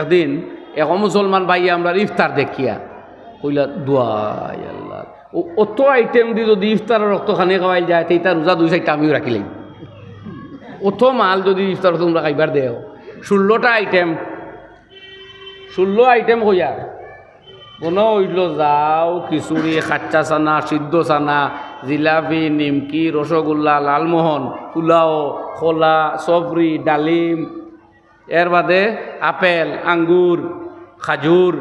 একদিন এক মুসলমান ভাই আমরা ইফতার দেখিয়া কইলা, দোয়াই আল্লাহ। ও, অত আইটেম দি যদি ইফতারের রক্ত খানি খাওয়াই যায় তেইটা রোজা দুই চারটা আমিও রাখিলাম। অত মাল যদি ইফতার তোমরা খাইবার দেও। ষোলোটা আইটেম ষোলো আইটেম হইয়া কোনো হইল যাও খিচুড়ি খাচ্চা চানা, সিদ্ধ চানা, জিলাপি, নিমকি, রসগোল্লা, লালমোহন, পোলাও, খোলা, সবরি, ডালিম এর বাদে আপেল, আঙ্গুর, খাজুর,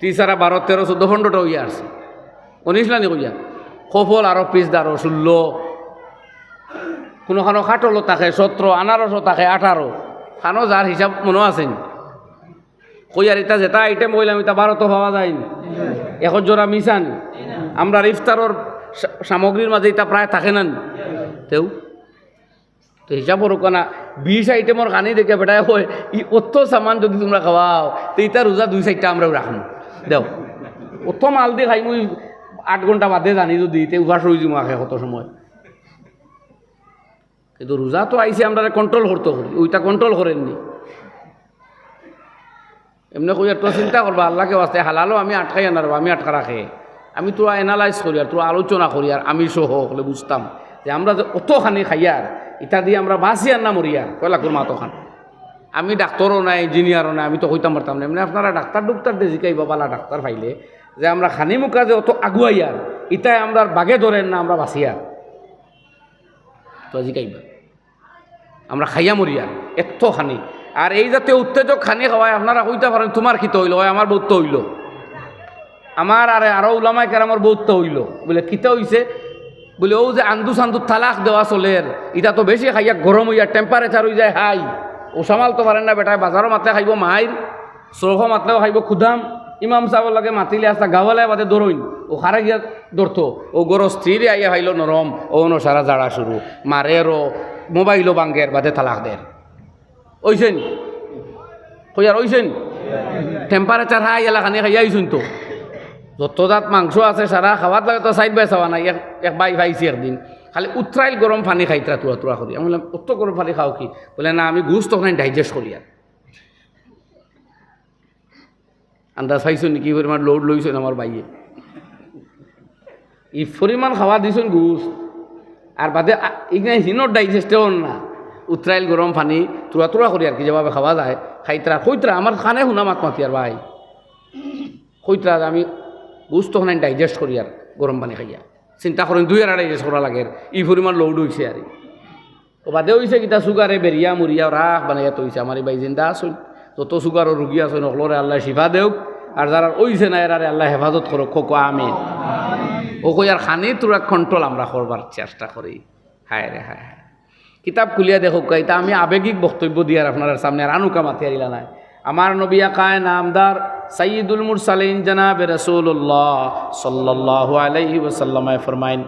তিসারা বারো, তেরো, চোদ্দ, পনেরোটা হইয়া আছে। শুনিছিলা নি কইয়া সফল আরও পিস দারো ষোলো কোনোখানো খাটলো থাকে সতেরো আনারসও থাকে আঠারো খানো যার হিসাব মনে আছে নি? কইয়ার এটা যেটা আইটেম কইলাম এটা বারোতো পাওয়া যায় এখন জোড়া মিশান আমরা ইফতারর সামগ্রীর মাঝে এটা প্রায় থাকে নি? তেও? তো হিসাব করো না বিশ আইটেমর কানি দেখে বেটায় হয় ই অত সামান যদি তোমরা খাওয়াও তো এটা রোজা দুই চারটা আমরাও রাখব দেও, অত মাল দিয়ে খাই মুই আট ঘণ্টা বাদে জানি যদি, তে উপাস হয়ে যাব আগে কত সময়। কিন্তু রোজা তো আইসি আমরা কন্ট্রোল করতে করি ওইটা কন্ট্রোল করেননি এমনি কই আর তোরা চিন্তা করবা আল্লাহকে বাস্তে হালালো, আমি আটকাই আনার আমি আটকা রাখে আমি তোরা এনালাইজ করি আর তোরা আলোচনা করি আর আমি সহ হলে বুঝতাম যে আমরা যে অতখানি খাইয়ার ইটা দিয়ে আমরা বাঁচি আর না মরিয়ার কয়লা করমা তখন? আমি ডাক্তারও নাই ইঞ্জিনিয়ারও নাই, আমি তো কইতাম পারতাম না এমনি আপনারা ডাক্তার ডুক্তার দিয়ে জিকাইবা, বালা ডাক্তার পাইলে যে আমরা খানি মুখা যে অত আগুয়াইয়ার ইটাই আমরা বাগে ধরেন না, আমরা বাঁচিয়ার তো জিকাইবা। আমরা খাইয়া মরিয়া এত খানি। আর এই জাতীয় উত্তেজক খানি খাওয়ায় আপনারা কইতে পারেন, তোমার কি হইল হয় আমার বহুত হইল আমার আরে আরও উলামাই কেন আমার বহুত হইল বলে, কিতা হইছে বলে, ও যে আন্দু সান্দু তালাক দেওয়া চলের এটা তো বেশি খাইয়া গরম হইয়া টেম্পারেচার হয়ে যায়, হাই। ও সামাল তো পারেন না বেটায় বাজারও মাতলে খাইব মাইর চৌখ মাতলেও খাইব খুদাম। ইমাম সাহেব লাগে, মাতিলে আসতা গাওয়ালে বাদে দৌড়ইন ও খারা গিয়া দৌড়তো ও গরো স্ত্রী আইয়া খাইল নরম ও ন সারা জাড়া শুরু মারেরও মোবাইলও বাঙ্গের বাদে তালাক দের ওইছেন কইয়ার ওইছেন টেম্পারেচার হাই, এলাকানি খাইয়া আইসুন তো। যত জাত মাংস আছে সারা খাওয়াত লাগে তো সাইড বাই চাওয়া নাই, এক বাই খাইছি একদিন। খালি উত্তরাইল গরম পানি খাইতরা তুরা তুরা করি আমি বললাম অত গরম পানি খাও কি? বলে, না, আমি গুছ তখন ডাইজেস্ট করি আর আন্দাজ পাইছো নাকি? পরিমাণ লোড লইছেন আমার বাইয়ে ই পরিমাণ খাওয়া দিছেন গুছ আর বাদে ইগনাই হিনত ডাইজেস্টেও না। উত্তরাইল গরম পানি তুরা তুরা করি আর কি যেভাবে খাওয়া যায় খাইতরা কইতরা আমার খানে শুনা মাত মাতি আর ভাই। কইতরা আমি গুছ তখন ডাইজেস্ট করি আর গরম পানি খাইয়া চিন্তা করেন দুই আর ডাইজেস্ট করা লাগে ই পরিমাণ লোড হয়েছে আর বাদে হয়েছে কিতা সুগারে বেরিয়া মুরিয়া রাখ বানাইয়া তৈছে আমার এই বাই জিন্দা আসুন যত সুগারও রুগী আছে নকলরে আল্লাহ শিফা দেওক। আর যারা ওইছে না এরারে আল্লাহ হেফাজত করো খোকো আমি ও কই আর খানি তোরা কন্ট্রোল আমরা করবার চেষ্টা করি হায় রে হায় হায়। কিতাব খুলিয়া দেখো এটা আমি আবেগিক বক্তব্য দিয়ার আপনার সামনে আর আনুকা মাতি আরিলা নাই। আমার নবী আকায় নামদার সঈদুল মুরসালিন জনাবে রসুল্লাহ সাল্লাহ আলাইহি ওসাল্লামায় ফরমাইন।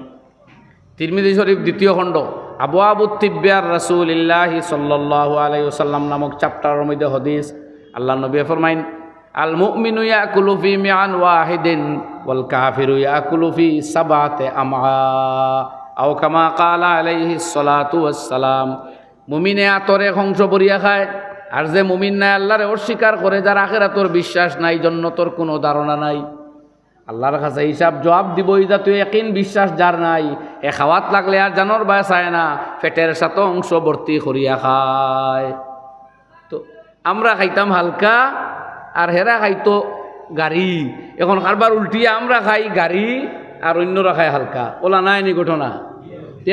তিরমিদি শরীফ দ্বিতীয় খণ্ড, আবু আবু তিব্বিয়ার রসুল ইল্লাহি সাল্লাহ আলাই ওসাল্লাম নামক চ্যাপ্টারের মধ্যে হদিস আল্লাহ নবী ফরমাইন, আল মুমিনু ইয়াকুলু ফি মিআন ওয়াহিদিন ওয়াল কাফিরু ইয়াকুলু ফি সাবাতে আমআ। আও কামা কালা আলাইহি সালাতু ওয়াসসালাম, মুমিনে আতরে অংশ পরিয়া খায় আর যে মুমিন নাই, আল্লাহরে অস্বীকার করে, যার আখেরাতর বিশ্বাস নাই, জন্য তোর কোনো ধারণা নাই। আল্লাহর কাছে হিসাব জবাব দিব ইজা তুই একই বিশ্বাস, যার নাই। এ খাওয়াত লাগলে আর জানোর বা চায় না পেটের সাথে অংশ ভর্তি করিয়া খায়। তো আমরা খাইতাম হালকা, আর হেরা খাইতো গাড়ি। এখন কারবার উল্টিয়ে আমরা খাই গাড়ি, আর অন্যরা খায় হালকা। ওলা নাই নি ঘটনা।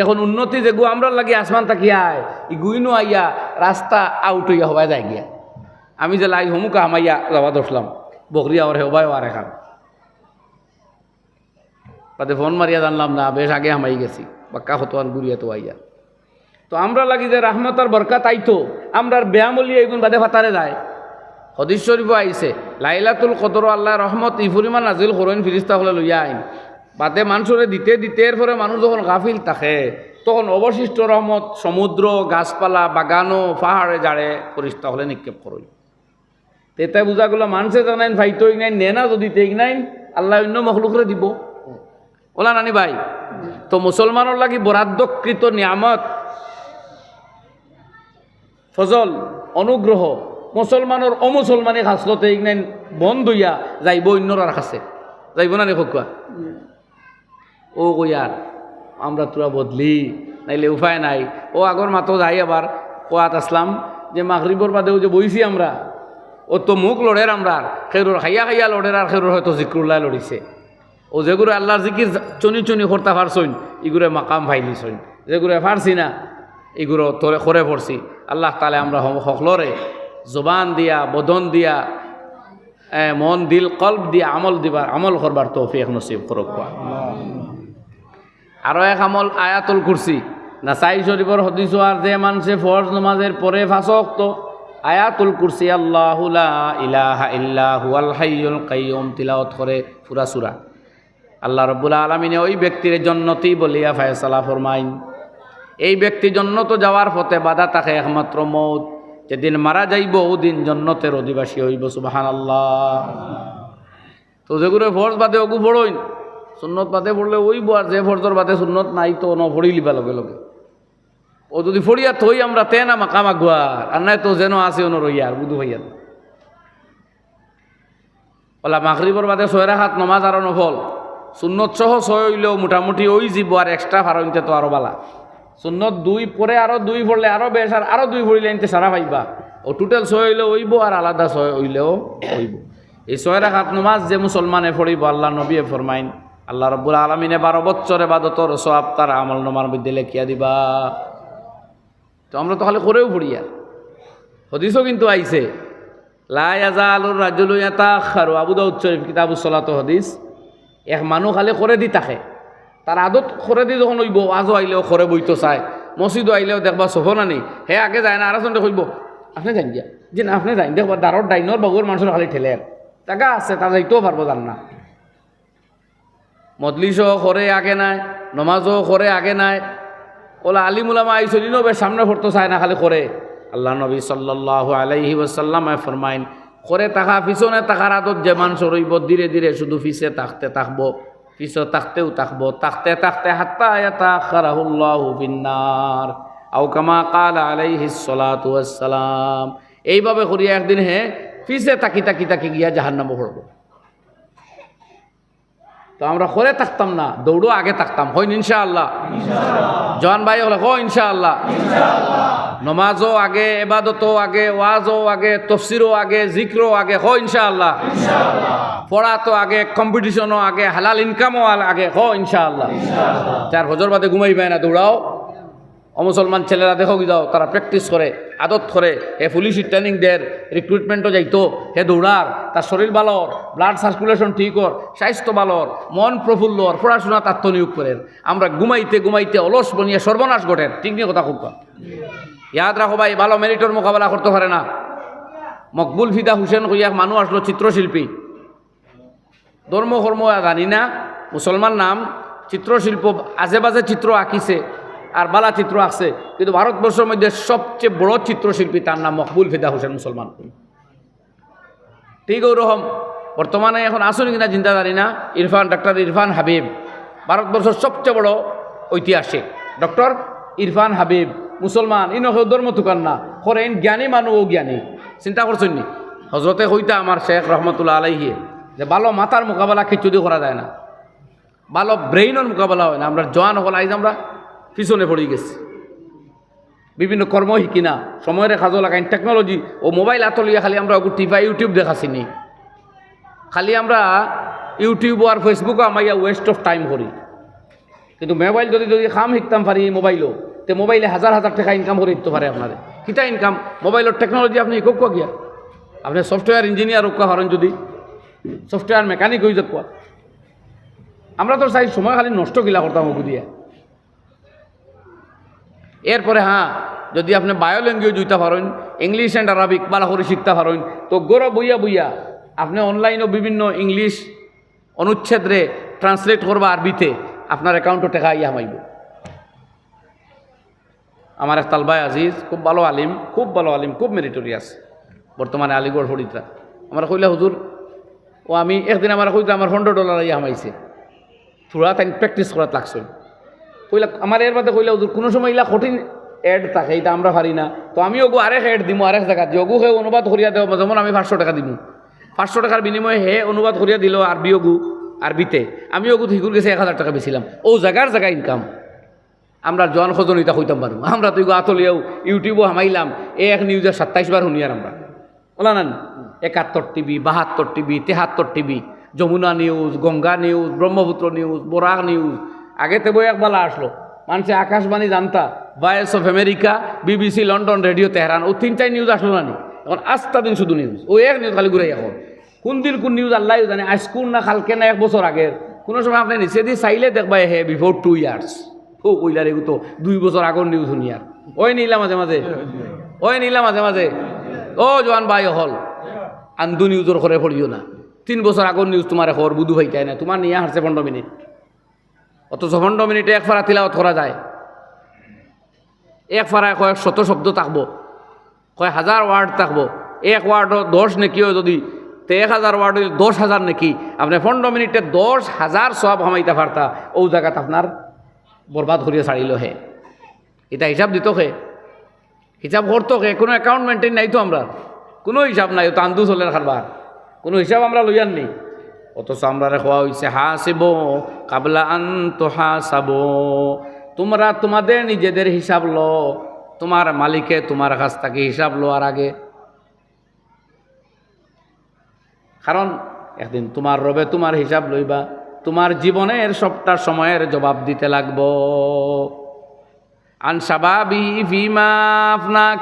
এখন উন্নতি যে গু আমরা লাগি, আসমান তাকিয়ায় ই গুইনো আইয়া রাস্তা আউট হইয়া হবাই যায় গিয়া। আমি যে লাই হমুকা হামাইয়া যাবা দসলাম বকরিয়া ওর হেবাই আর এখান। তাতে ফোন মারিয়া জানলাম, না, বেশ আগে হামাই গেছি, বাক্কা হতোয়ান গুড়িয়া তো আইয়া। তো আমরা লাগি যে রাহমতার বরকাত আইতো আমরা ব্যায়ামলি এগুন বাদে ফাতারে যায়। হদিস আইছে, লাইলাতুল কদর আল্লাহ রহমত ইফুরিমান নাজিল করইন ফিরিস্তা হলে লইয়া আইন। বাদে মানুষরে দিতে দিতে এরপরে মানুষ যখন গাফিল থাকে, তখন অবশিষ্ট রহমত, সমুদ্র, গাছপালা, বাগানো, পাহাড়ে জাড়ে ফরিস্তা হলে নিক্ষেপ করই তেতে বুঝাগুলো মানুষে জানাইন ফাইতো নাই, নেনা যদি তেই নাই, আল্লাহ অন্য মখলুকরে দিব। ওলা নানি ভাই, তো মুসলমানের লাগি বরাদ্দকৃত নিয়ামত, ফজল অনুগ্রহ মুসলমানের অমুসলমানে খাসলতে ইগনাইন বন্ধ হইয়া যাইব অন্যরার কাছে যাইব না রে খোকা ও কইয়ার আমরা তোরা বদলি, নাইলে উপায় নাই। ও আগর মাতো যাই আবার, কোয়াত আসলাম যে মাগরিবর বাদেও যে বইছি আমরা। ও তো মুখ লড়ের আমরা খেরুর খাইয়া খাইয়া লড়ের আর খেরুর হয়তো জিক্রুল্লাহ লড়িছে। ও যেগুলো আল্লাহর জিকির চনি চনি করতে পারছইন ইগুরে মাকাম ফাইলিছইন যেগুলো পারছি না এগুলো তোরে করে পড়ছি আল্লাহ তালে আমরা সকলরে জবান দিয়া, বদন দিয়া মন, দিল, কল্প দিয়া আমল দিবার আমল করবার তৌফিক নসিব করক আরও এক আমল আয়াতুল কুরসি। না সাই শরীফর হদিস আর যে মানুষে ফরজ নমাজের পরে ফাঁসক তো আয়াতুল কুরসি, আল্লাহ ইলাহা ইল্লাহু কাইয়ুম তিলাওয়াত করে পুরা সুরা। আল্লাহ রব্বুল আলমিনে ওই ব্যক্তির জন্নতি বলিয়া ফায়সালা ফরমাইন। এই ব্যক্তি জন্নত যাওয়ার পথে বাধা থাকে একমাত্র মৌত। যেদিন মারা যাইব ওদিন জন্নতের অধিবাসী হইব সুবাহান আল্লাহ তো যেগুলো ফরজ বাদে অগু পড়ইন। সুন্নত বাদে পড়লে ওইব আর যে ফরজর বাদে সুন্নত নাই তো ন ফড়ি লিবা লগে লগে। ও যদি ফড়িয়া থই আমরা তে না মাকাম আগুয়ার আর নাই তো যেন আছে অন রইয়ার বুধু ভাইয়া। ওলা মাখরিবর বাদে ছয়রা হাত নমাজ আর নফল। সুন্নত সহ ছয় হইলেও মোটামুটি ওই জীব আর এক্সট্রা ফারইতে তো আরও বালা। সুন্নত দুই পরে আরও দুই পড়লে আরও বেশ, আর আরও দুই পড়লে এনতে সারা পাইবা। ও টোটাল ছয় হইলেও হইব আর আলাদা ছয় হইলেও হইব এই ছয় রাখাত নমাজ যে মুসলমানে পড়িব, আল্লাহ নবীয়ে ফরমাইন। আল্লাহ রব্বুল আলমিনে বারো বছরে বাদতর সব তার আমল নমার মধ্যে লেখিয়া দিবা। তো আমরা তো খালি করেও পড়ি আর। হদিসও কিন্তু আইছে। লায়াজালুর রাজুলু এটা খারু আবু দাউদ শরীফ কিতাবু সলাত হদিস। এক মানুহ খালি করে দি থাকে তার আদত করে দি যখন হইব আজও আইলেও করে বইতো চায়। মসজিদও আইলেও দেখবা সফর আনি। হে আগে যায় না আরেকজন কইব, আপনি যান গিয়া যে না, আপনি যান দেখবা দারর ডাইনর বগুর মানুষের খালি ঠেলে টাকা আছে তা যাইতেও পারব জান না। মদলিসও করে আগে নাই, নমাজও করে আগে নাই। ওলা আলিমুলামা আইসলি নবে সামনে ফরতো চায় না, খালি করে। আল্লাহ নবী সাল্লাহ আলাইহি ওসাল্লাম ফরমাইন, করে তাকা পিছনে তাকার আদত যে মানুষ রইব ধীরে ধীরে শুধু পিছে তাকতে থাকব পিছনে তাকতেও থাকব তাকতে তাকতে হাত্তা এটা খারাহুল্লাহ ফিন্নার। আও কামা কাল আলাইহি সালাতু ওয়াসসালাম। এইভাবে করিয়া একদিন হে, পিছে তাকি তাকি তাকি গিয়া জাহান্নামে পড়ব। তো আমরা করে থাকতাম না, দৌড়ো আগে থাকতাম। হইন ইনশাআল্লাহ। জওয়ান ভাই হলে হো ইনশাআল্লাহ। নমাজও আগে, এবাদতও আগে, ওয়াজও আগে, তফসিরও আগে, জিক্রও আগে, হো ইনশাআল্লাহ। পড়া তো আগে, কম্পিটিশনও আগে, হালাল ইনকামও আগে, হো ইনশাআল্লাহ। তার হজর বাদে ঘুমাইবে না, দৌড়াও। অমুসলমান ছেলেরা দেখো যাও, তারা প্র্যাকটিস করে। আদত করে হে পুলিশ ট্রেনিং দের রিক্রুটমেন্টও যাইতো, হে দৌড়ার, তার শরীর ভালোর ব্লাড সার্কুলেশন ঠিক হর স্বাস্থ্য ভালোর মন প্রফুল্লর পড়াশোনা তাত্ম নিয়োগ করেন। আমরা ঘুমাইতে ঘুমাইতে অলস বনিয়ে সর্বনাশ ঘটেন। ঠিক নিয়ে কথা খুব ইয়াদ রাখো ভাই, ভালো মেরিটর মোকাবেলা করতে পারে না। মকবুল ফিদা হুসেন কইয়া মানুষ আসলো চিত্রশিল্পী। ধর্ম কর্ম জানি না, মুসলমান নাম, চিত্রশিল্প আজে বাজে চিত্র আঁকিছে। আর বালা চিত্র আছে। কিন্তু ভারতবর্ষের মধ্যে সবচেয়ে বড় চিত্রশিল্পী তার নাম মকবুল ফিদা হোসেন মুসলমান। ঠিক ওরকম। বর্তমানে এখন আসুন কিনা চিন্তা জানি না। ইরফান ডক্টর ইরফান হাবিব। ভারতবর্ষের সবচেয়ে বড় ঐতিহাসিক ডক্টর ইরফান হাবিব। মুসলমান ইনকে ধর্ম তুকান না করেন জ্ঞানী মানুষ ও জ্ঞানী। চিন্তা করছেন নি? হজরতে হইতা আমার শেখ রহমতুল্লাহ আলাইহিয়ে যে ভালো মাথার মোকাবেলা খিচুড়ি করা যায় না। ভালো ব্রেইনের মোকাবেলা হয় না। আমরা জোয়ান হল, আইজ আমরা পিছনে পড়ে গেছে। বিভিন্ন কর্ম শিকি না সময়ের কাজও লাগাই টেকনোলজি ও মোবাইল আতলিয়া খালি আমরা টিভা ইউটিউব দেখাছি নি খালি আমরা ইউটিউব আর ফেসবুকও আমার ইয়া ওয়েস্ট অফ টাইম করি কিন্তু মোবাইল যদি যদি খাম শিখতাম পারি মোবাইলও তে মোবাইলে হাজার হাজার টাকা ইনকাম করে দিতে পারে আপনারে কিতা ইনকাম মোবাইলের টেকনোলজি আপনি শিকক গিয়া আপনি সফটওয়্যার ইঞ্জিনিয়ার রক্ষা করেন যদি। সফটওয়্যার মেকানিক হয়ে যাক আমরা তো চাই, সময় খালি নষ্ট গিলা করতাম দিয়ে এরপরে হ্যাঁ যদি আপনি বায়ো ল্যাঙ্গুয়েজ হইতে পারেন, ইংলিশ অ্যান্ড আরবিক বালা করে শিখতে পারেন, তো গৌর বইয়া বইয়া আপনি অনলাইনও বিভিন্ন ইংলিশ অনুচ্ছেদরে ট্রান্সলেট করবা আরবিতে, আপনার অ্যাকাউন্টও টাকা ইয়া মাইব আমার এক তালবাই আজিজ, খুব ভালো আলিম, খুব ভালো আলিম, খুব মেরিটোরিয়াস বর্তমানে আলিগড় ফরিদরা। আমার কইলা, হুজুর, ও আমি একদিন আমার কইতে আমার পনেরো ডলার ইয়া হামাইছে থোড়া তাই প্র্যাকটিস করাত লাগছিল কইলা, আমার এর বাদে কইলা কোনো সময় ইলা কঠিন এড থাকে, এটা আমরা পারি না। তো আমি ওগু আরেক এড দিমু, আরেক জায়গা দিই ওগু হে অনুবাদ করিয়া দেব যেমন আমি পাঁচশো টাকা দিমু। পাঁচশো টাকার বিনিময়ে হে অনুবাদ করিয়া দিল আরবি ওগু আরবিতে আমি ওগু হিকুর গেছে এক হাজার টাকা বেছিলাম ও জায়গার জায়গা ইনকাম আমরা জন সজনিতা হইতাম পারব। আমরা তুই আতলিয়াও ইউটিউবও হামাইলাম। এ এক নিউজের সাতাইশ বার শুনিয়ার আমরা। বলা না একাত্তর টিভি, বাহাত্তর টিভি, তেহাত্তর TV. Jamuna news Ganga news Brahmaputra news Barak news আগেতে বই একবেলা আসলো। মানুষে আকাশবাণী জানতা voice of America BBC London radio Tehran ও তিনটাই নিউজ আসলো না এখন আস্তা দিন শুধু নিউজ ও এক নিউজ খালি ঘুরে এখন কোন দিন কোন নিউজ আল্লাহ জানে আজকুন না কালকে না এক বছর আগের। কোনো সময় আপনি নিচে দিয়ে চাইলে দেখবা হে বিফোর টু ইয়ার্স ও কইলার এগু তো, দুই বছর আগর নিউজ শুনিয়ার ওই নিলা মাঝে মাঝে। ওই নিলা মাঝে মাঝে। ও জোয়ান ভাই হল আন্দু নিউজের ঘরে পড়িও না। তিন বছর আগর নিউজ তোমার খবর বুধু ভাইটাই না তোমার নিয়ে হারছে পনেরো মিনিট। অথচ পনেরো মিনিটে এক ফারা তিলাওয়াত করা যায়। এক ফারায় কয়েক শত শব্দ থাকব কয় হাজার ওয়ার্ড থাকব। এক ওয়ার্ডও দশ নেকিও যদি, তে এক হাজার ওয়ার্ড হইলে দশ হাজার নাকি? আপনি পনেরো মিনিটে দশ হাজার সব হামাইতে পারতা ও জায়গাত আপনার বরবাদ করিয়া ছাড়িল হে। এটা হিসাব দিত হে। হিসাব করতো হে, কোনো অ্যাকাউন্ট মেনটেন নাই তো আমরা। কোনো হিসাব নাই তো আন্দু চলে খারবার কোনো হিসাব আমরা লইয়ার নেই। অথচ আমরা খোয়া হয়েছে হাসিব, কাবলা আন্ত হাসাব। তোমরা তোমাদের নিজেদের হিসাব লো, তোমার মালিকে তোমার কাছ থেকে হিসাব লোয়ার আগে। কারণ একদিন তোমার রবে তোমার হিসাব লইবা, তোমার জীবনের সবটা সময়ের জবাব দিতে লাগব। আনসাবাবি ফিমা আপনাক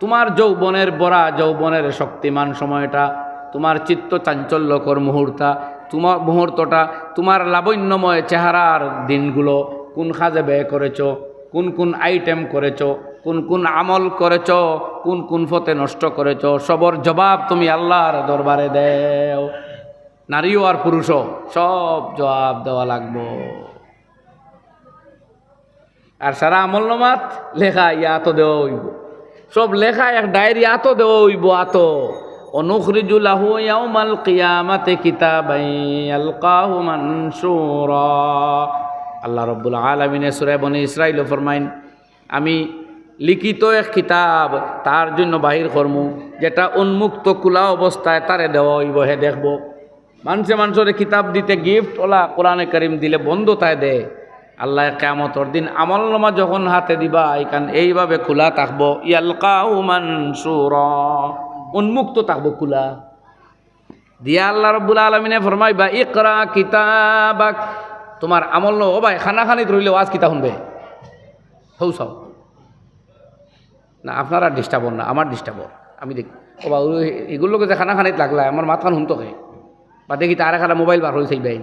তোমার যৌবনের বড়া যৌবনের শক্তিমান সময়টা তোমার চিত্ত চাঞ্চল্যকর মুহূর্তা তোমার মুহূর্তটা, তোমার লাবণ্যময় চেহারার দিনগুলো কোন কাজে ব্যয় করেছ, কোন কোন আইটেম করেছ, কোন কোন আমল করেছ, কোন কোন ফতে নষ্ট করেছ, সবর জবাব তুমি আল্লাহর দরবারে দেও। নারীও আর পুরুষও সব জবাব দেওয়া লাগবো। আর সারা আমল নমাত লেখা ইয়া তো দেওয়া হইব। সব লেখা এক ডায়েরি আতো দেওয়া হইব আতো আল্লাহ রব্বুল আলামিনে সূরা বনি ইসরাইল ফরমাইন, আমি লিখিত এক কিতাব তার জন্য বাহির কর্মু, যেটা উন্মুক্ত খোলা অবস্থায় তারে দেওয়া হইব, হে দেখব। মানুষে মানুষের কিতাব দিতে গিফট ওলা কোরআনে করিম দিলে বন্ধ তাই দেয় আল্লাহ কেমতর দিন আমল নামা যখন হাতে দিবা এখান এইভাবে খোলা থাকব। ইয়ালকাউ মানসুর। উন্মুক্ত থাকব খোলা দিয়া আল্লাহ রব্বুল আলমিনে ফরমাইবা, ইকরা কিতাবাক। তোমার আমল নো ভাই খানা খানিত রইলে আজ কিতা শুনবে? হৌ সব। না, আপনারা ডিস্টার্ব না, আমার ডিস্টার্ব আমি দেখ, ও বা এগুলোকে যে খানা খানিত লাগলা আমার মাথান শুনতো কে? বা দেখি তারা খানা মোবাইল বার হয়ে চাইবাই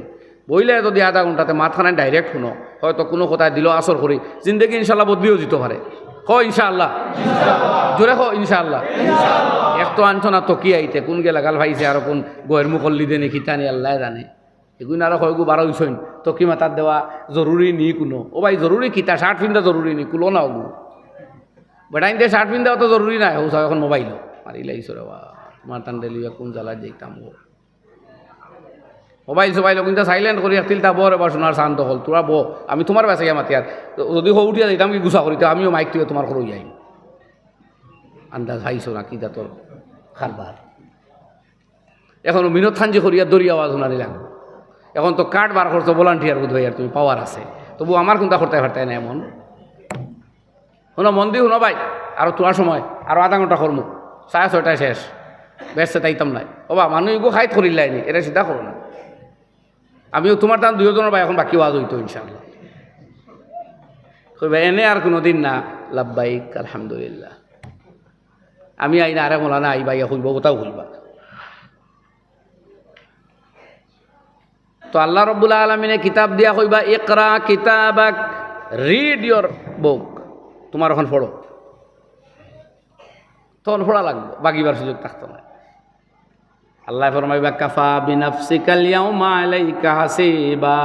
বইলে যদি আধা ঘন্টাতে মাথাখানে ডাইরেক্ট শুনো। হয়তো কোনো কথায় দিল আসর করি। জিন্দগি ইনশাল্লাহ বদলিও দিতে পারে। হ ইনশাআল্লাহ? জোরে হ, ইনশাআল্লাহ। তো আনছ না তো কি আইতে, কোন গে লাগাল ভাইছে আর কোন গোয়ের মুখল্লি দে নাকি টানি আল্লাহ জানে। এগুলো আর গো বারো ইসইন তো কি মাতার দেওয়া জরুরি নি কোনো। ও ভাই জরুরি কিতা শার্ট পিন্ধা জরুরি নি? কুলো না ওগু বেটাইন দিয়ে শার্ট পিন্ধাও তো জরুরি নাই। হৌ সব এখন মোবাইল মারিলে ইসরে বা তোমার টান ডেলিভার কোন জ্বালা যেতাম গো মোবাইল সোবাইল কিন্তু সাইলেন্ট করি রাখছিল তা বর এবার সোনার শান্ত হল। তোরা বো, আমি তোমার বাসে গিয়ে মাতি আর যদি হো উঠিয়া যাইতাম কি গুছা করিতে আমিও মাইক তুই তোমার করে যাই আন্দাজ হাইছো না কি যা তোর খারবার এখন মিনত খানজি করিয়া দরিয়া আওয়াজ শোনারি লাগবে এখন তো কার্ড বার করছ ভলান্টিয়ার বোধ আর তুমি পাওয়ার আছে। তবু আমার কোনটা করতে পারতে না এমন শুনো, মন দিয়ে শুনো ভাই আরও তোলার সময় আরও আধা ঘণ্টা করমু সাড়ে ছয়টায় শেষ। বেশ তাইতাম নাই। ও বা মানুষ এগো খাইত করিলাইনি এটা চিন্তা করো না। আমিও তোমার দাম দুজনের ভাই এখন বাকি ওয়াজ হইতো ইনশাল্লাহ এনে আর কোনো দিন না। লাভবাইক আলহামদুলিল্লাহ। আমি আই না আরে মোলা না আই বাইয়া হইব, ওটাও হইবা। তো আল্লাহ রব্বুল্লা আলমিনে কিতাব দিয়া কইবা একরা কিতাবাক রিড ইয়র বুক তোমার এখন পড়ো। তখন পড়া লাগবে বাকিবার সুযোগ থাকতো না। আল্লাহ ফরমাইবা, কাফা বিনাফসিকাল ইয়াউমা আলাইকা হাসিবা।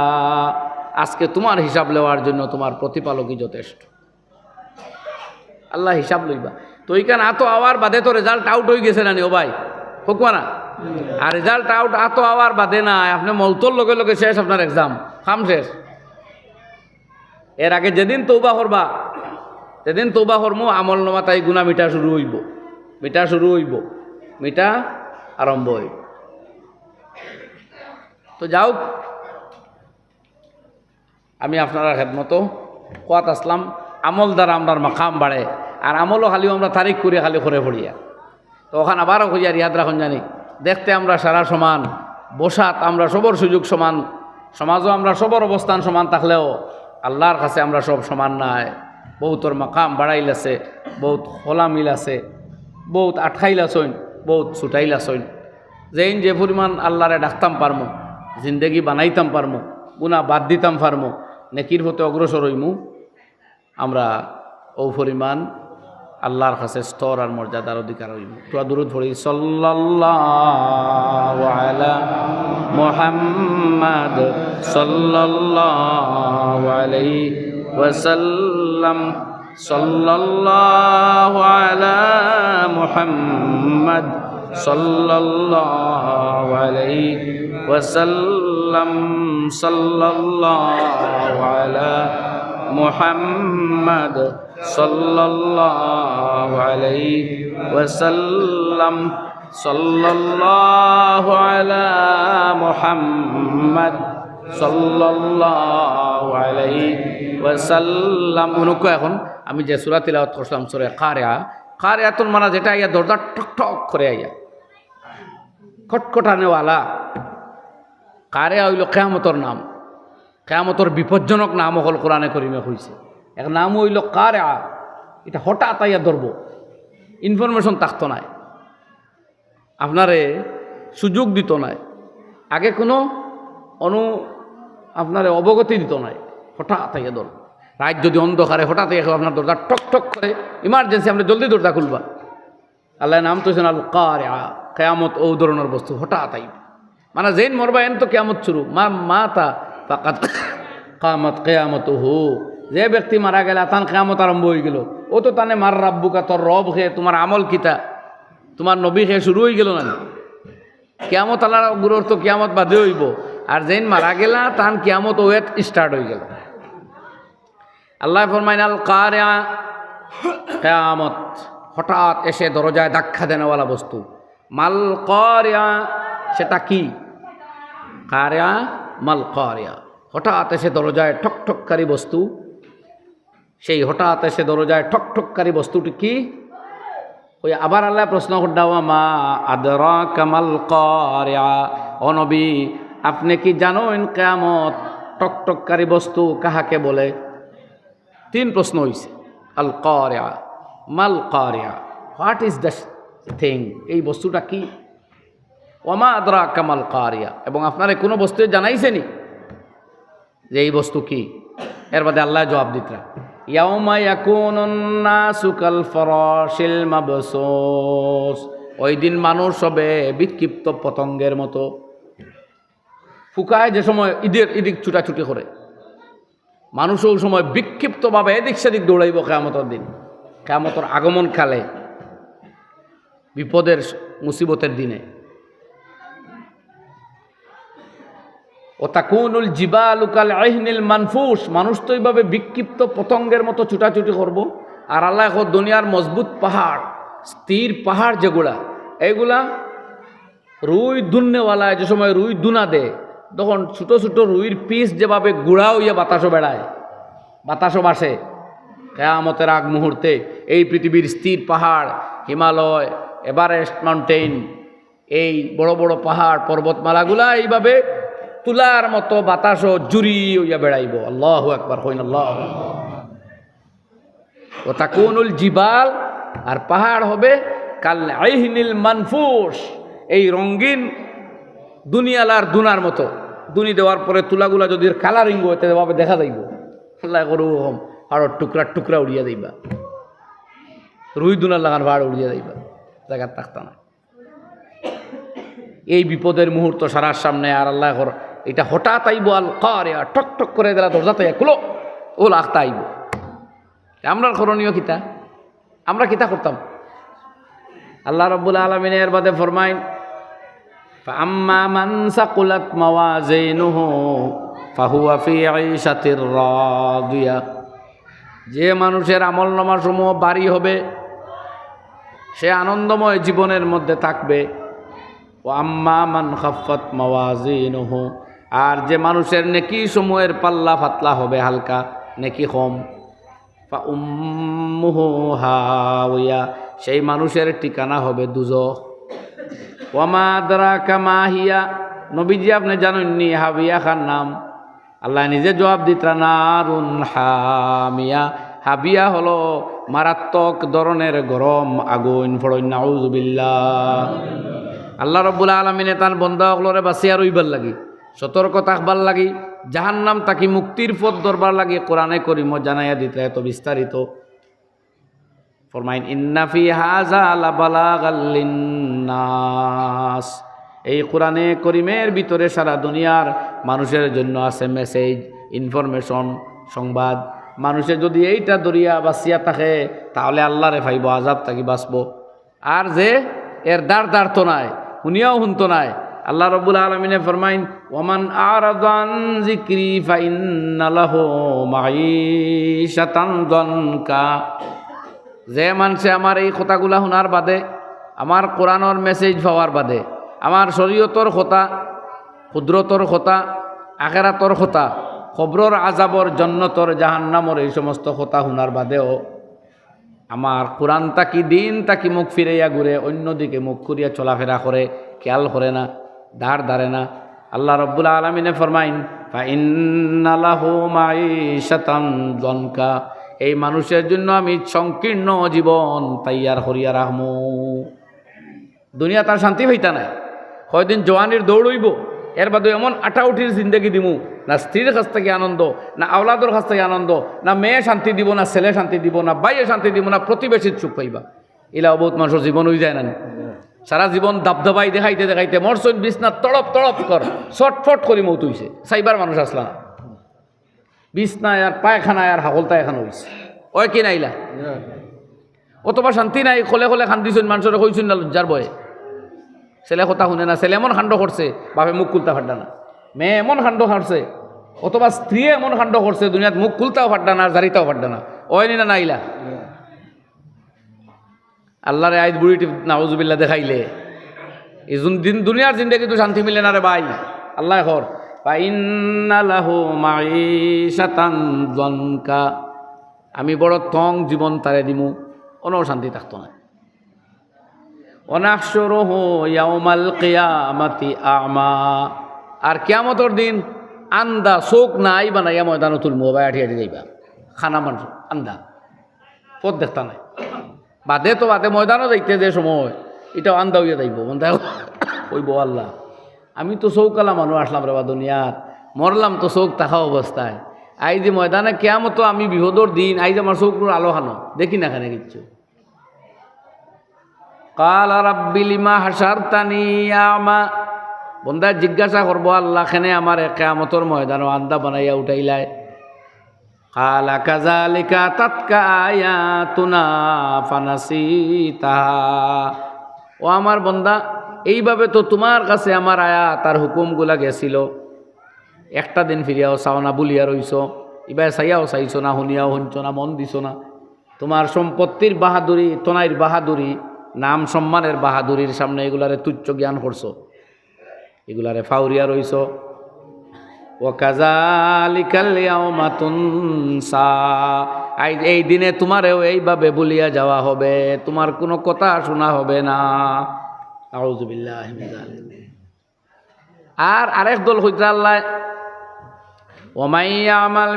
আজকে তোমার হিসাব নেওয়ার জন্য তোমার প্রতিপালকই যথেষ্ট। আল্লাহ হিসাব লইবা। তো ওইখানে এত আওয়ার বাদে তো রেজাল্ট আউট হয়ে গেছে না ও ভাই? হোক না আর রেজাল্ট আউট এত আওয়ার বাদে না, আপনি মৌতর লগে লগে শেষ আপনার এক্সাম খাম শেষ। এর আগে যেদিন তৌবা করবা যেদিন তোবা কর্মু, আমল নমা তাই গুণা মিটা শুরু হইব। মিটা শুরু হইব। মিটা আরম্ভ হইব। তো যাও। আমি আপনারা খেদমতো কোয়াত আসলাম। আমল দ্বারা আপনার মাকাম বাড়ে। আর আমলও খালি আমরা তারিখ করে খালি করে পড়িয়া। তো ওখানে আবারও হইয়ার ইয়াদ রাখুন জানি। দেখতে আমরা সারা সমান, বসাত আমরা সবর সুযোগ সমান, সমাজও আমরা সবর অবস্থান সমান থাকলেও আল্লাহর কাছে আমরা সব সমান নাই। বহুতর মাকাম বাড়াইল আছে বহুত খোলা মিল আছে বহুত আঠাইল আসইন বহুত ছুটাইল আসইন যেইন যে পরিমাণ আল্লাহরে ডাকতাম পারমো, জিন্দেগি বানাইতাম পারমো গুণা বাদ দিতাম পারমো, নেকির হতে অগ্রসর হইমু, আমরা ও পরিমাণ আল্লাহর কাছে স্তর আর মর্যাদার অধিকার হইব। তো দূরত সাল্লাল্লাহু আলা মুহাম্মাদ আলাইহি ওয়াসাল্লাম। সাল্লাল্লাহু আলা মুহাম্মাদ আলাইহি ওয়াসাল্লাম। সাল্লাল্লাহু আলা মুহাম্মাদ সাল্লাল্লাহু আলাইহি ওয়াসাল্লাম, সাল্লাল্লাহু আলা মুহাম্মাদ, সাল্লাল্লাহু আলাইহি ওয়াসাল্লাম। অনুকো এখন আমি যে সূরা তিলাওয়াত করলাম সূরা কারিয়া, কারিয়াতুল মানা যেটা আইয়া দরজা ঠক ঠক করে আইয়া খটখটানেওয়ালা কারে হইল কেয়ামতর নাম, কেয়ামতর বিপজ্জনক নাম হল কোরআনে করিমে হয়েছে এক নাম হইল কারে এটা হঠাৎ আইয়া ধরব। ইনফরমেশন থাকতো নাই। আপনারে সুযোগ দিত নাই। আগে কোনো অনু আপনারে অবগতি দিত নাই। হঠাৎ আইয়া ধরব। রাত যদি অন্ধকারে হঠাৎ আপনার দরজা টক টক করে ইমার্জেন্সি আপনি জলদি দরজা খুলবা। আল্লাহ নাম তো আল কারে কেয়ামত ও ধরনের বস্তু হঠাৎ আইব। মানে যেন মরবা এন তো কেয়ামত শুরু। মা মা তা কামত কেয়ামত হো যে ব্যক্তি মারা গেল তান কেয়ামত আরম্ভ হয়ে গেল। ও তো তানে, মার রাব্বুকা, তোর রব খেয়ে তোমার আমল কিতা? তোমার নবী খেয়ে শুরু হয়ে গেল না কেয়ামত আল্লাহ গুরুর তো কেয়ামত বাদে হইব। আর যেন মারা গেলা তান কেয়ামত ওয়েট স্টার্ট হয়ে গেল। আল্লাহ ফরমাইন, আল কারিয়া কেয়ামত। হঠাৎ এসে দরজায় ধাক্কা দেনেওয়ালা বস্তু। মাল করিয়া, সেটা কি? কারিয়া মাল করিয়া। হঠাৎ এসে দরজায় ঠকঠককারী বস্তু। সেই হঠাৎ এসে দরজায় ঠকঠককারী বস্তুটি কি? ওই আবার আল্লাহ প্রশ্ন করডাওয়া মা আদরা কামাল করিয়া? অনবী আপনি কি জানেন কেমত টকটককারী বস্তু কাহাকে বলে? তিন প্রশ্ন হয়েছে আল করিয়া? মাল করিয়া? What is the thing? এই বস্তুটা কি? ওমা আদরা কামাল কারিয়া? এবং আপনারা কোনো বস্তু জানাইছেনি? যে এই বস্তু কি? এর বাদে আল্লাহ জবাব দিতরা। ইয়াউমা ইয়াকুনুন নাসু কাল ফরাশিল মাবসুস। ওই দিন মানুষ হবে বিক্ষিপ্ত পতঙ্গের মতো। ফুকায় যে সময় ঈদের ইদিক ছুটাছুটি করে। মানুষ ওই সময় বিক্ষিপ্তভাবে এদিক সেদিক দৌড়াইব কেয়ামতর দিন। কেয়ামতর আগমন কালে। বিপদের মুসিবতের দিনে। ও তাকুনুল জিবালুকাল আহনিল মানফুস। মানুষ তো এইভাবে বিক্ষিপ্ত পতঙ্গের মতো ছুটাছুটি করব। আর আল্লাহ এখন দুনিয়ার মজবুত পাহাড়, স্থির পাহাড় যেগুলা, এইগুলা রুই দুননেওয়ালা যে সময় রুই দুনা দে, তখন ছোটো ছোটো রুইর পিস যেভাবে গুড়া হইয়া বাতাসও বেড়ায়, বাতাসও বাসে। কেয়ামতের আগ মুহূর্তে এই পৃথিবীর স্থির পাহাড়, হিমালয়, এভারেস্ট মাউন্টেন এই বড় বড় পাহাড়, পর্বতমালাগুলা এইভাবে তুলার মতো বাতাসও জুরি হইয়া বেড়াইব। আল্লাহ একবার হইন আল্লাহ ও তাকুনুল জিবাল, আর পাহাড় হবে কাল আইহিনিল মানফুস, এই রঙ্গিন দুনিয়ালার দুনার মতো। দুনি দেওয়ার পরে তুলাগুলা যদি কালারিং হইতে ভাবে দেখা যাইব। আল্লাহ করু হম পাহাড়ের টুকরা টুকরা উড়িয়া দিবা রুই দুনার লাগান পাহাড় উড়িয়া দিবা জায়গার থাকতা না। এই বিপদের মুহূর্ত সারার সামনে, আর আল্লাহ কর এটা হঠাৎ আইব আল কারিয়া টক টক করে দিলা দরজা তাই খুলো ও লাখতা আইব। আমরা করণীয় কিতা আমরা কিতা করতাম? আল্লাহ রব্বুল আলমিনের এর বাদে ফরমাইন আম্মা মান সাকুলাত মাওয়াজিনুহু, ফাহুয়া ফি আইশাতির রাদিয়া. যে মানুষের আমল সমূহ বাড়ি হবে, সে আনন্দময় জীবনের মধ্যে থাকবে। ও আম্মা মান খাফাত মাওয়াজিনুহু আর যে মানুষের নেকি সমূহের পাল্লা ফাতলা হবে হালকা, নেকি ফা হাওয়া সেই মানুষের ঠিকানা হবে দুজখ ওয়ামা দ্রাকা মা হিয়া, নবীজি আপনি জানেননি হাবিয়া খান নাম। আল্লাহ নিজে জবাব দিতরা নারুন হামিয়া। হাবিয়া হলো মারাত্মক ধরনের গরম আগুন নাউজুবিল্লাহ আল্লাহ রব্বুল আলমিনে তার বন্ধাসকলরে বাঁচিয়া রইবার লাগি। সতর্ক থাকবার লাগি, জাহান্নাম তাকি মুক্তির পথ দরবার লাগি কোরআনে করিম জানাইয়া দিতে এত বিস্তারিত। ফরমাইন ইন্নাফি হাজা লাবালাগাল্লিন্নাস এই কোরআনে করিমের ভিতরে সারা দুনিয়ার মানুষের জন্য আছে মেসেজ, ইনফরমেশন, সংবাদ। মানুষে যদি এইটা দরিয়া বাঁচিয়া থাকে, তাহলে আল্লাহরে ফাইব আজাব থাকি বাঁচব। আর যে এর দাঁড় দাঁড় তো নাই শুনিয়াও শুনতো নাই আল্লাহ রব্বুল আলমিনে ফরমাইন ওমান আরাদান জিক্রি ফাইন্নালাহু মাঈশাতান দনকা। যে মানুষে আমার এই কথাগুলা শোনার বাদে, আমার কোরআনের মেসেজ পাওয়ার বাদে, আমার শরীয়তর কথা ক্ষুদ্রতর কথা, আখেরাতর কথা খবরর আজাবর জন্নতর জাহান্নামর এই সমস্ত কথা শোনার বাদেও আমার কোরআন তাকি দিন তাকি মুখ ফিরাইয়া ঘুরে অন্যদিকে মুখ করিয়া চলাফেরা করে, খেয়াল করে না। দাঁড় দাঁড়ে না। আল্লাহ রব্বুল আলমিনে ফরমাইন জনকা এই মানুষের জন্য আমি সংকীর্ণ জীবন তাইয়ার হরিয়া রাহমু দুনিয়া তার শান্তি পাইতা নাই। কয়দিন জওয়ানির দৌড়ইব এর বাদে এমন আটাউটির জিন্দগি দিমু, না স্ত্রীর কাছ থেকে আনন্দ, না আওলাদর কাছ থেকে আনন্দ, না মেয়ে শান্তি দিব, না ছেলে শান্তি দিব, না বাইয়ে শান্তি দিব, না প্রতিবেশীর সুখ পাইবা। এলাও বহুত মানুষের জীবন হয়ে যায় না। সারা জীবন দাবদাবাই দেখাইতে দেখাইতে মরসইন বিছনা তড়প তড়প কর, ছটফট করি মৌত হইছে। সাইবার মানুষ আসলা না। বিছনায় আর পায়খানায় আর হাগলতা এখন হইছে। ওই কি নাইলা? অতবা শান্তি নাই, খোলে খোলে খান্দিছুন মানুষের কইছুন না লজ্জার বয়ে। ছেলে কথা শুনে না, ছেলে এমন কাণ্ড করছে, বাপে মুখ খুলতা ফাড্ডা না। মেয়ে এমন কাণ্ড করছে অথবা স্ত্রী এমন কাণ্ড করছে, দুনিয়াত মুখ খুলতাও ফাড্ডা না, আর জারিতাও ফাড্ডা না। ওই না নাইলা? আল্লাহরে আইজ বুড়িটি নাওজুবিল্লা দেখাইলে। এই দিন দুনিয়ার জিন্দগি তো শান্তি মিলে না রে ভাই। আল্লাহ হর আমি বড় তং জীবন তারে দিমু। কোনো শান্তি থাকতো না। অনাশ্বরহ ইয়াউমাল কিয়ামাতি আমা। আর কিয়ামতর দিন আন্দা চোখ নাই বানাইয়া ময়দানো তুলমু বা আঠি আঠি যাইবা। খানা মানুষ আন্দা। পথ দেখতা নাই। বাদে তো বাদে ময়দানও যাইতে যে সময় এটাও আন্দা হইয়া যাইব মন্দা কইব আল্লাহ, আমি তো চৌকালা মানুষ আসলাম রে বা দুনিয়াত, মরলাম তো চৌক থাকা অবস্থায়। আই যে ময়দানে কেয়ামতো আমি বিহদর দিন, আই যে আমার চৌকুর আলো খানো দেখি না খানে কিচ্ছু। কাল রাব্বি লিমা হাসারতানি আমা বন্দা জিজ্ঞাসা করব আল্লাহ খানে আমার কেয়ামতর ময়দানও আন্দা বানাইয়া উঠাইলায়? কালা কাজালিকা তাৎকা আয়াতুনা ফানাসিতাহা ও আমার বন্দা, এইভাবে তো তোমার কাছে আমার আয়া তার হুকুমগুলা গেছিল। একটা দিন ফিরিয়াও চাও না, বলিয়া রইছ। এবার চাইয়াও চাইছ না, শুনিয়াও শুনছ না, মন দিছ না। তোমার সম্পত্তির বাহাদুরি, তনাইর বাহাদুরি, নাম সম্মানের বাহাদুরির সামনে এগুলারে তুচ্ছ জ্ঞান করছ। এগুলারে ফাউরিয়া রইছ। এই দিনে তোমারেও এইভাবে বলিয়া যাওয়া হবে, তোমার কোনো কথা শোনা হবে না। আর আরেক দল হইতাল্লাহ আমাল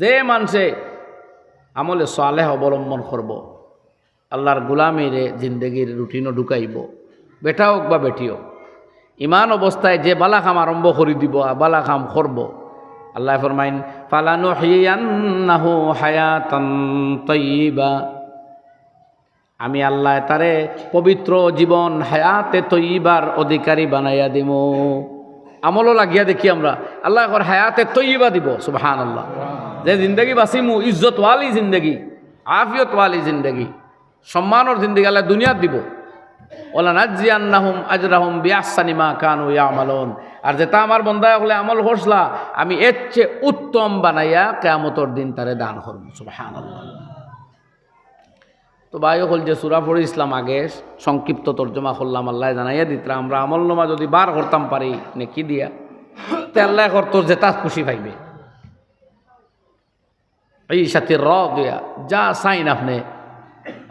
যে মানুষে আমলে সালেহ অবলম্বন করব, আল্লাহর গুলামীরে জিন্দগির রুটিনও ঢুকাইব। বেটা হোক বা বেটি হোক ইমান অবস্থায় যে বালাখাম আরম্ভ করে দিব আর বালাখাম করব আল্লাহ ফরমাইন ফালানু হিয়ান্নাহু হায়াতান আমি আল্লাহ তারে পবিত্র জীবন হায়াতে তৈবার অধিকারী বানাইয়া দিব আমলও লাগিয়া দেখি আমরা, আল্লাহ এখন হায়াতে তৈবা দিব সুবহান আল্লাহ যে জিন্দগি বাঁচিমু ইজ্জতওয়ালি জিন্দগি আফিয়তওয়ালি জিন্দগি সম্মানের জিন্দগি আল্লাহ দুনিয়াত দিব। ওলা নাজিয়ান্নাহুম আজরাহুম বিয়াসানিমা কানু ইয়ামালুন। আর যেটা আমার হলে আমল আমি এর চেয়ে উত্তম বানাইয়া কেয়ামতর দিন তারে দান করব। তো ভাই, হল যে সুরা ইসলাম আগে সংক্ষিপ্ত তর্জমা করলাম, আল্লাহ জানাইয়া দিতরা, আমরা আমল নমা যদি বার করতাম পারি নে কি দিয়া, তে আল্লাহ করতো যে তা খুশি পাইবে। এই সাথে র দিয়া, যা চাইন আপনি,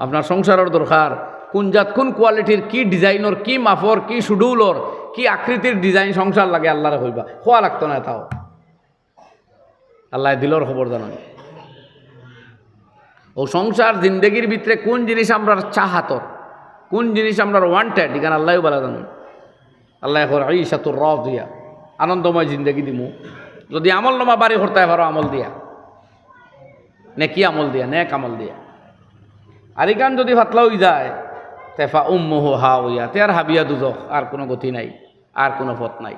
আপনার সংসারের দরকার কোন জাত কোন কোয়ালিটির, কি ডিজাইনর, কি মাফর কি শুডুলর কি আকৃতির ডিজাইন সংসার লাগে আল্লাহরে হইবা খোয়া লাগতো না তাও। আল্লাহ দিলর খবর জানান ও সংসার জিন্দগির ভিতরে কোন জিনিস আমরা চাহাতর কোন জিনিস আমরা ওয়ান্টেড এখানে আল্লাহ বলা জানুন আল্লাহ এখন এই সাতুর র দিয়া আনন্দময় জিন্দগি দিমু। যদি আমল নমা বাড়ি করতে পারো আমল দিয়া। নে কি আমল দিয়া, নেক আমল দিয়া। আর ইকান যদি হয়ে যায় তেফা উম্মহ হাউয়া তে আর হাবিয়া দুজক, আর কোনো গতি নাই, আর কোনো পথ নাই।